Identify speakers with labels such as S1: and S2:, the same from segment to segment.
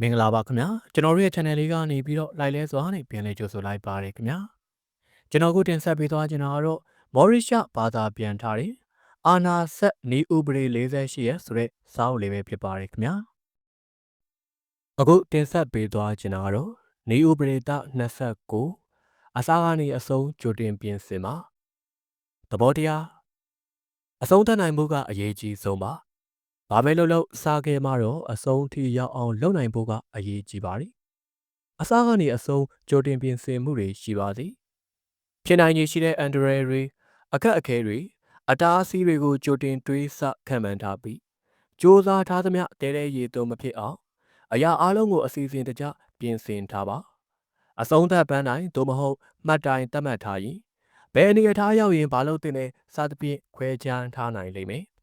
S1: မင်္ဂလာပါခင်ဗျာကျွန်တော်တို့ရဲ့ channel လေးကနေပြီးတော့ like လဲစွာနဲ့ပြန်လည်ကြိုဆိုလိုက်ပါတယ်ခင်ဗျာကျွန်တော်ကိုတင်ဆက်ပေးသွားချင်တာကတော့မော်ရီရှာဘာသာပြန်ထားတဲ့အာနာဆက်နီဥပဒေ48ရဲ့ဆိုတဲ့စာအုပ်လေးပဲဖြစ်ပါတယ်ခင်ဗျာအခုတင်ဆက်ပေးသွားချင်တာကတော့နီဥပဒေတ29အစားကနေအဆုံးကြိုတင်ပြင်ဆင်ပါသဘောတရားအဆုံးသတ်နိုင်မှုကအရေးကြီးဆုံးပါ။ ဘာပဲလုပ်လို့စားခဲ့မှတော့အဆုံးထိရောက်အောင်လုပ်နိုင်ဖို့ကအရေးကြီးပါတယ်။အစားကနေအဆုံးကြိုတင်ပြင်ဆင်မှုတွေရှိပါသည်။ဖြစ်နိုင်ရရှိတဲ့အန်ဒရယ်တွေအခက်အခဲတွေအတားအဆီးတွေကိုကြိုတင်တွေးဆခံမှန်းထားပြီးစ조사ထားသမျှတဲတဲရေသွုံမဖြစ်အောင်အရာအလုံးကိုအစီအစဉ်တကျပြင်ဆင်ထားပါ။အဆုံးသတ်ပန်းတိုင်းသို့မဟုတ်မှတ်တိုင်းသတ်မှတ်ထားရင်ဘယ်အနေအထားရောက်ရင်ဘာလို့တင်လဲစသဖြင့်ခွဲခြားထားနိုင်လိမ့်မယ်။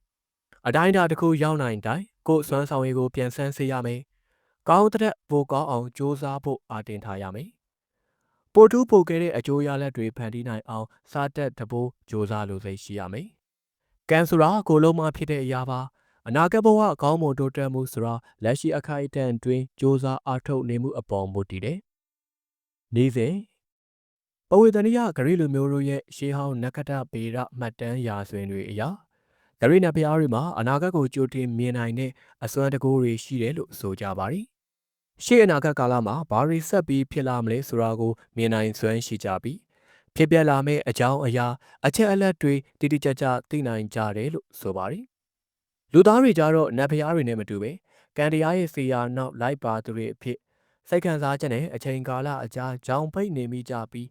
S1: အတိုင်းအတာတစ်ခုရောက်နိုင်တိုင်းကိုယ်စွမ်းဆောင်ရည်ကိုပြန်ဆန်းစေရမယ်။ကောင်းတဲ့ပိုကောင်းအောင်ကြိုးစားဖို့အာတင်ထားရမယ်။ပိုထူးပိုကဲတဲ့အကျိုးရလဒ်တွေဖန်တီးနိုင်အောင်စားတက်တပိုးကြိုးစားလိုစိတ်ရှိရမယ်။ကံဆိုတာကိုလုံးမဖြစ်တဲ့အရာပါ။အနာဂတ်ဘဝအကောင်းမွန်တိုးတက်မှုဆိုတာလက်ရှိအခိုက်အတန့်တွင်ကြိုးစားအားထုတ်နေမှုအပေါ်မူတည်တယ်။နေ့စဉ်ပဝေတနိယဂရိလူမျိုးတို့ရဲ့ရှေးဟောင်းနက္ခတ္တပေရမှတ်တမ်းရာဇဝင်တွေအရာ ဂရိနဘုရားတွေမှာအနာဂတ်ကိုကြိုတင်မြင်နိုင်တဲ့အစွမ်းတကူတွေရှိတယ်လို့ဆိုကြပါတယ်။ရှေ့အနာဂတ်ကာလမှာဘာတွေဆက်ပြီးဖြစ်လာမလဲဆိုတာကိုမြင်နိုင်စွမ်းရှိကြပြီးဖြစ်ပျက်လာမယ့်အကြောင်းအရာအချက်အလက်တွေတိတိကျကျသိနိုင်ကြတယ်လို့ဆိုပါတယ်။လူသားတွေကြတော့နတ်ဘုရားတွေနဲ့မတူပဲကံတရားရဲ့စေရာနောက်လိုက်ပါသူတွေအဖြစ်စိတ်ခံစားချက်နဲ့အချိန်ကာလအကြာကြောင်ပိတ်နေမိကြပြီး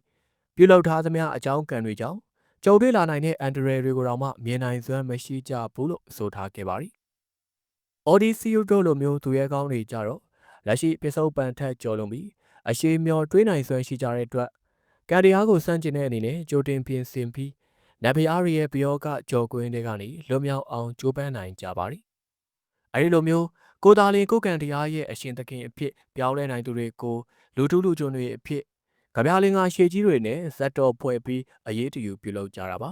S1: ပြုလုပ်ထားသမျှအကြောင်းကံတွေကြောင့် ကြုံတွေ့လာနိုင်တဲ့အန်ဒရယ်တွေကိုတော့မှမြင်နိုင်စွမ်းမရှိကြဘူးလို့ဆိုထားခဲ့ပါတယ်။ Odyssey တို့လိုမျိုးသူရဲကောင်းတွေကြတော့လက်ရှိပစ္စုပန်ထက်ကျော်လွန်ပြီးအရှိမျောတွေးနိုင်စွမ်းရှိကြတဲ့အတွက်ကံတရားကိုစန့်ကျင်တဲ့အနေနဲ့ကြိုတင်ပြင်ဆင်ပြီးနတ်ဘုရားရဲ့ပယောကကြော်ကွင်းတွေကနေလွတ်မြောက်အောင်ကြိုးပမ်းနိုင်ကြပါတယ်။အဲဒီလိုမျိုးကိုသားလင်ကိုကံတရားရဲ့အရှင်သခင်အဖြစ်ပြောင်းလဲနိုင်သူတွေကိုလူထုလူကျွန်းတွေအဖြစ် ကြပြလင်္ကာရှေကြီးတွေနဲ့ဇက်တော်ဖွဲ့ပြီးအရေးတယူပြုလုပ်ကြတာပါ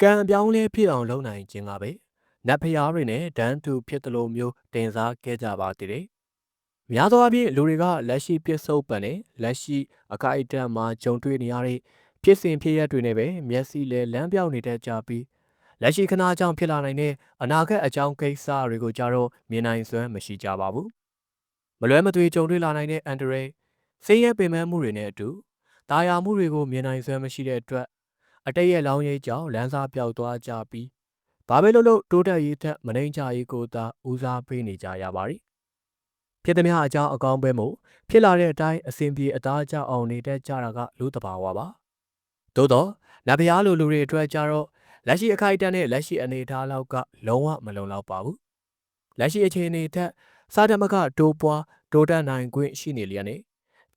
S1: ကံအပြောင်းလဲဖြစ်အောင်လုပ်နိုင်ခြင်းကပဲနတ်ဖျားတွေနဲ့ဒန်းတူဖြစ်သလိုမျိုးတင်စားခဲ့ကြပါသေးတယ်များသောအားဖြင့်လူတွေကလက်ရှိပြစ္ဆုတ်ပံနဲ့လက်ရှိအခိုက်အတန့်မှာကြုံတွေ့နေရတဲ့ဖြစ်စဉ်ဖြစ်ရပ်တွေနဲ့ပဲမျက်စိလဲလမ်းပြောင်းနေတတ်ကြပြီးလက်ရှိခဏအကြောင်းဖြစ်လာနိုင်တဲ့အနာဂတ်အကြောင်းကိစ္စတွေကိုကြတော့မြင်နိုင်စွမ်းမရှိကြပါဘူးမလွဲမသွေကြုံတွေ့လာနိုင်တဲ့အန်ဒရယ် ဆင်းရဲပင်ပန်းမှုတွေနဲ့အတူတာယာမှုတွေကိုမြင်နိုင်စွမ်းမရှိတဲ့အတွက်အတိတ်ရဲ့လောင်းရိပ်ကြောင့်လမ်းစာပြောက်သွားကြပြီးဘာပဲလို့လို့တိုးတက်ရေးထက်မနှိမ်ချရေးကိုသာဦးစားပေးနေကြရပါတယ်ဖြစ်သည်များအကြောင်းအကောင်းပဲမို့ဖြစ်လာတဲ့အတိုင်းအစဉ်ပြေအသားကျအောင်နေတတ်ကြတာကလူတဘာဝပါသို့တော့နတ်ဘုရားလိုလူတွေအတွက်ကြတော့လက်ရှိအခိုက်အတန့်နဲ့လက်ရှိအနေအထားလောက်ကလုံးဝမလုံလောက်ပါဘူးလက်ရှိအခြေအနေထက်စားတမကတိုးပွားတိုးတက်နိုင်ခွင့်ရှိနေလျက်နဲ့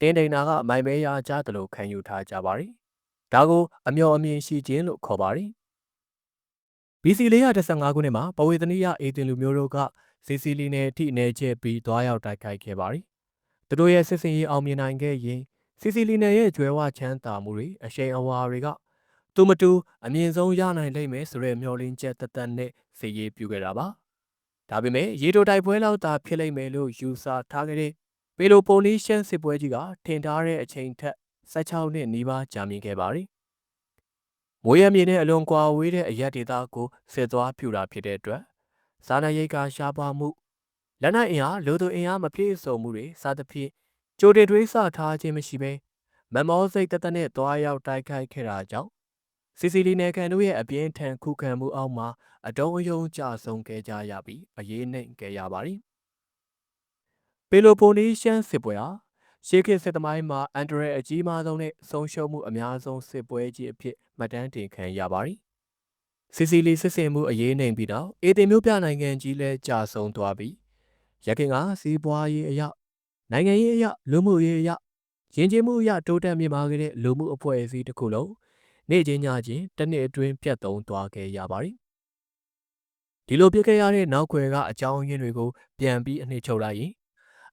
S1: တင်းတိန်နာကမိုင်မဲရကြသလိုခံယူထားကြပါတယ်။ဒါကိုအမျော်အမြင်ရှိခြင်းလို့ခေါ်ပါတယ်။ BC 415ခုနှစ်မှာပဝေသနိယအေသင်လူမျိုးတို့ကစီစီလီနယ်အထိနေကျပြီးတွားရောက်တိုက်ခိုက်ခဲ့ပါတယ်။သူတို့ရဲ့စစ်စင်ရေးအောင်မြင်နိုင်ခဲ့ရင်စီစီလီနယ်ရဲ့ကျွဲဝချမ်းသာမှုတွေအရှိန်အဝါတွေကသူမတူအမြင့်ဆုံးရနိုင်လိမ့်မယ်ဆိုတဲ့မျှော်လင့်ချက်တသက်နဲ့စီရေးပြုခဲ့တာပါ။ဒါပေမဲ့ရေတိုတိုက်ပွဲလောက်သာဖြစ်လိမ့်မယ်လို့ယူဆထားခဲ့တဲ့ ပေလိုပိုနီးရှန်စစ်ပွဲကြီးကထင်ထားတဲ့အချိန်ထက်16နှစ်နီးပါးကြာမြင့်ခဲ့ပါတယ်။မွေးရမြေနဲ့အလွန်ကွာဝေးတဲ့အရက်ဒေသကိုစစ်သွားပြူတာဖြစ်တဲ့အတွက်စားနပ်ရိက္ခာရှားပါမှုလက်နက်အင်အားလူသူအင်အားမပြည့်စုံမှုတွေစသဖြင့်ကြိုတင်တွေးဆထားခြင်းမရှိဘဲမမောစိတ်တသက်နဲ့တွားရောက်တိုက်ခိုက်ခဲ့တာကြောင့်စီစီလီနယ်ကန်တို့ရဲ့အပြင်းထန်ခုခံမှုအောက်မှာအတုံးအယုံကြဆုံးခဲ့ကြရပြီးအရေးနှိမ်ခဲ့ရပါတယ် ပေလိုပိုနီးရှမ်းစစ်ပွဲဟာရှေးခေတ်စစ်သမိုင်းမှာအန်ဒရယ်အကြီးမားဆုံးနဲ့ဆုံးရှုံးမှုအများဆုံးစစ်ပွဲကြီးအဖြစ်မှတ်တမ်းတင်ခံရပါတယ်။စီစီလီစစ်စင်မှုအရေးနှိမ်ပြီးတော့အေသင်မျိုးပြနိုင်ငံကြီးလဲကြာဆုံးသွားပြီးရခင်ကစီးပွားရေးအရာနိုင်ငံရေးအရာလူမှုရေးအရာယဉ်ကျေးမှုအရာတိုးတက်မြင့်မားခဲ့တဲ့လူမှုအဖွဲ့အစည်းတစ်ခုလုံးနေ့ချင်းညချင်းတစ်နှစ်အတွင်းပြတ်သုံးသွားခဲ့ရပါတယ်။ဒီလိုပြစ်ခဲ့ရတဲ့နောက်ွယ်ကအကြောင်းရင်းတွေကိုပြန်ပြီးအနှစ်ချုပ်လိုက်ရင်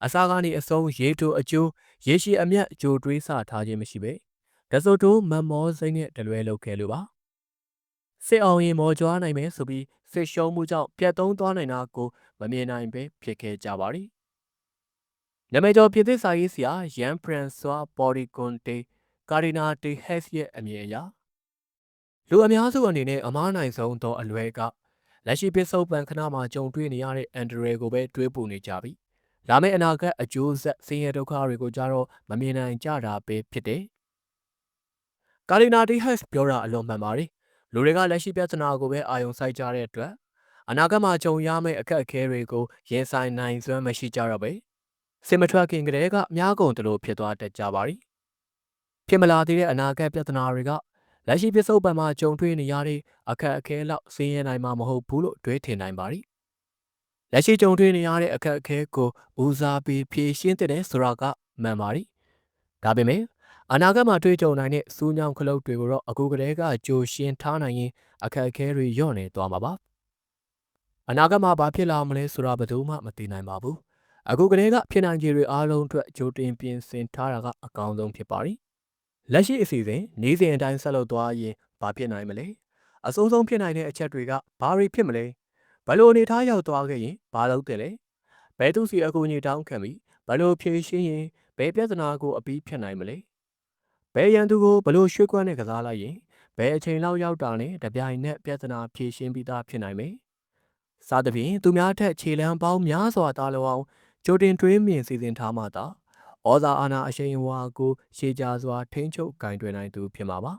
S1: အစားကနေအဆုံးရေတိုအကျိုးရေရှည်အမျက်ကြိုတွေးဆထားခြင်းမရှိပဲဒဆိုတိုမတ်မောစိမ့်နဲ့တလွဲလုပ်ခဲ့လို့ပါစစ်အောင်ရင်မော်ကြွားနိုင်မယ်ဆိုပြီးစစ်ရှုံးမှုကြောင့်ပြတ်သုံးသွားနိုင်တာကိုမမြင်နိုင်ပဲဖြစ်ခဲ့ကြပါသည်နာမည်ကျော်ပြင်သစ်စာရေးဆရာယန်ဖရန်ဆွာပေါ်ဒီကွန်တေကာဒီနာတီဟက်စ်ရဲ့အမည်အရလူအများစုအနေနဲ့အမားနိုင်ဆုံးသောအလွဲကလက်ရှိပစ္စုပန်ခဏမှာကြုံတွေ့နေရတဲ့အန်ဒရဲကိုပဲတွေးပူနေကြပြီ။ လာမယ့်အနာဂတ်အကျိုးဆက်ဆင်းရဲဒုက္ခတွေကိုကြတော့မမြင်နိုင်ကြတာပဲဖြစ်တယ်။ကာဒီနာတီဟက်စ်ပြောတာအလွန်မှန်ပါတယ်။လူတွေကလက်ရှိပြဿနာကိုပဲအာရုံစိုက်ကြတဲ့အတွက်အနာဂတ်မှာကြုံရမယ့်အခက်အခဲတွေကိုရင်ဆိုင်နိုင်စွမ်းမရှိကြတော့ပဲစင်မထွက်ခင်ကတည်းကအများကုန်တလို့ဖြစ်သွားတတ်ကြပါ ರಿ ဖြစ်မလာသေးတဲ့အနာဂတ်ပြဿနာတွေကလက်ရှိပြစ္ဆုတ်ပံမှာကြုံတွေ့နေရတဲ့အခက်အခဲလောက်ဆင်းရဲနိုင်မှာမဟုတ်ဘူးလို့တွေးထင်နိုင်ပါ ರಿ လက်ရှိကြုံတွေ့နေရတဲ့အခက်အခဲကိုဦးစားပေးဖြေရှင်းတဲ့ဆိုတာကမှန်ပါ ರಿ ဒါပေမဲ့အနာဂတ်မှာတွေ့ကြုံနိုင်တဲ့စူးညောင်းခလုတ်တွေကိုတော့အခုကတည်းကကြိုရှင်းထားနိုင်ရင်အခက်အခဲတွေညော့နေသွားမှာပါအနာဂတ်မှာဘာဖြစ်လာမလဲဆိုတာဘယ်သူမှမသိနိုင်ပါဘူးအခုကတည်းကဖြစ်နိုင်ခြေတွေအားလုံးအတွက်ကြိုတင်ပြင်ဆင်ထားတာကအကောင်းဆုံးဖြစ်ပါ ರಿ လက်ရှိအစီအစဉ်နေ့စဉ်အတိုင်းဆက်လုပ်သွားရင်ဘာဖြစ်နိုင်မလဲအစိုးဆုံးဖြစ်နိုင်တဲ့အချက်တွေကဘာတွေဖြစ်မလဲ ဘယ်လိုအနေထားရောက်သွားခဲ့ရင်ဘာလုပ်တယ်လဲဘယ်သူစီအကူအညီတောင်းခံပြီးဘယ်လိုဖြေရှင်းရင်ဘယ်ပြဿနာကိုအပြီးဖြတ်နိုင်မလဲဘယ်ရန်သူကိုဘယ်လိုရွှေ့ကွမ်းနဲ့ကစားလိုက်ရင်ဘယ်အချိန်လောက်ရောက်တာနဲ့တပြိုင်နက်ပြဿနာဖြေရှင်းပြီးသားဖြစ်နိုင်မယ်စသဖြင့်သူများထက်ခြေလမ်းပေါင်းများစွာတားလောအောင်ကြိုတင်တွေးမြင်စီစဉ်ထားမှသာဩဇာအာဏာအရှိန်အဝါကိုရှေးကြစွာထိန်းချုပ်ကင်တွယ်နိုင်သူဖြစ်မှာပါ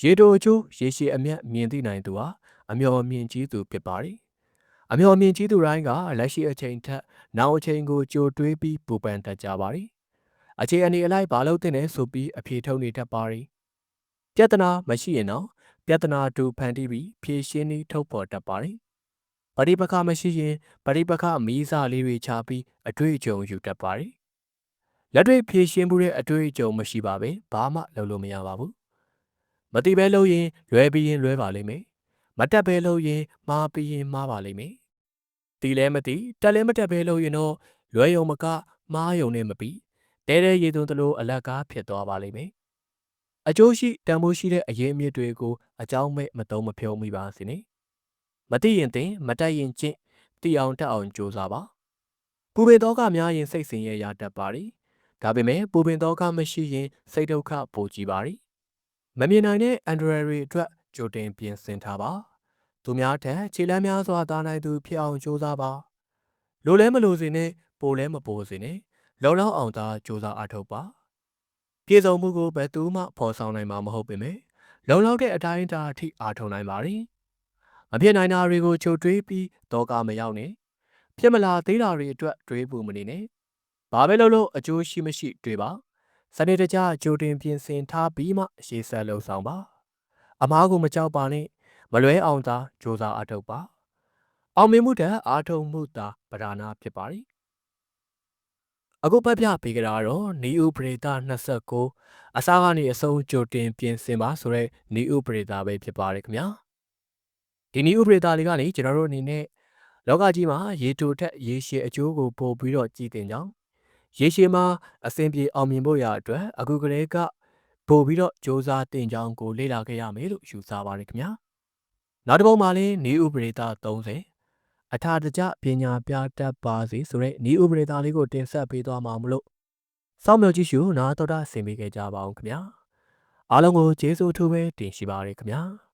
S1: ရေတိုအချိုးရေရှည်အမျက်မြင်သိနိုင်သူဟာ အမျှော်မြင်ကြီးသူဖြစ်ပါတယ်။အမျှော်မြင်ကြီးသူတိုင်းကလက်ရှိအချိန်ထက်နောက်အချိန်ကိုကြိုတွေးပြီးပူပန်တတ်ကြပါတယ်။အခြေအနေအလိုက်ဘာလို့တင်လဲဆိုပြီးအဖြေထုတ်နေတတ်ပါတယ်။ပြဿနာမရှိရင်တော့ပြဿနာတူဖန်တီးပြီးဖြေရှင်းနည်းထုတ်ပေါ်တတ်ပါတယ်။ပရိပခမရှိရင်ပရိပခအမီးစာလေးတွေချပြီးအတွေ့အကြုံယူတတ်ပါတယ်။လက်တွေ့ဖြေရှင်းမှုတဲ့အတွေ့အကြုံမရှိပါပဲ။ဘာမှလုပ်လို့မရပါဘူး။မတိပဲလုပ်ရင်လွယ်ပြီးရင်လွယ်ပါလိမ့်မယ် မတက်ပဲလုပ်ရင်မှားပြီးရင်မှားပါလိမ့်မယ်။တီလဲမတိတက်လဲမတက်ပဲလုပ်ရင်တော့လွဲယုံမကမှားယုံနဲ့မပြီးတဲတဲရေသွန်းသလိုအလက်ကားဖြစ်သွားပါလိမ့်မယ်။အကျိုးရှိတန်ဖိုးရှိတဲ့အရေးအမြစ်တွေကိုအကြောင်းမဲ့မတုံးမဖြုံးမိပါစေနဲ့။မသိရင်သင်မတက်ရင်ကျင့်သိအောင်တက်အောင်ကြိုးစားပါပူပင်သောကများရင်စိတ်ဆင်းရဲရတတ်ပါ रे ဒါပေမဲ့ပူပင်သောကမရှိရင်စိတ်ဒုက္ခပိုကြီးပါ रे မမြင်နိုင်တဲ့အန်ဒရယ်တွေအတွက်ကြိုတင်ပြင်ဆင်ထားပါ သူများထက်ခြေလမ်းများစွာတားနိုင်သူဖြစ်အောင်ကြိုးစားပါလိုလဲမလိုစေနဲ့ပိုလဲမပိုစေနဲ့လုံလောက်အောင်သာကြိုးစားအားထုတ်ပါပြေဆုံးမှုကိုဘယ်သူမှဖော်ဆောင်နိုင်မှာမဟုတ်ပေမဲ့လုံလောက်တဲ့အတိုင်းအတာအထိအားထုတ်နိုင်ပါ रे မဖြစ်နိုင်တာတွေကိုချုပ်တွေးပြီးတော့ကမရောက်နဲ့ဖြစ်မလာသေးတာတွေအတွက်တွေးပူမနေနဲ့ဘာပဲလုပ်လို့အကျိုးရှိမရှိတွေးပါစနေတကြကြိုတင်ပြင်ဆင်ထားပြီးမှရှေ့ဆက်လှုပ်ဆောင်ပါအမားကိုမကြောက်ပါနဲ့ မလွဲအောင်သာကြိုးစားအထောက်ပါအောင်မြင်မှုတန်အားထုတ်မှုသာပဓာနာဖြစ်ပါတယ်အခုပတ်ပြပေးကြတာတော့နီဥပရိသ29အစားကနေအဆုံးကြိုတင်ပြင်ဆင်ပါဆိုတဲ့နီဥပရိသပဲဖြစ်ပါတယ်ခင်ဗျာဒီနီဥပရိသလေးကနေကျွန်တော်တို့အနေနဲ့လောကကြီးမှာရေတိုထက်ရေရှည်အကျိုးကိုပို့ပြီးတော့ကြည်တင်ကြောင်းရေရှည်မှာအစဉ်ပြေအောင်မြင်ဖို့ရအတွက်အခုကလေးကပို့ပြီးတော့စ조사တင်ကြောင်းကိုလေ့လာခဲ့ရမယ်လို့ယူဆပါတယ်ခင်ဗျာ နောက်တစ်ပုံမှာလည်းနည်းဥပဒေသား30အထာတကြပညာပြတတ်ပါစေဆိုတဲ့ဤဥပဒေသားလေးကိုတင်ဆက်ပေးသွားမှာမလို့စောင့်မျှော်ကြည့်ရှုနာတော်တာဆင်ပေးကြကြပါအောင်ခင်ဗျာအားလုံးကိုကျေးဇူးအထူးပဲတင်ရှိပါရခင်ဗျာ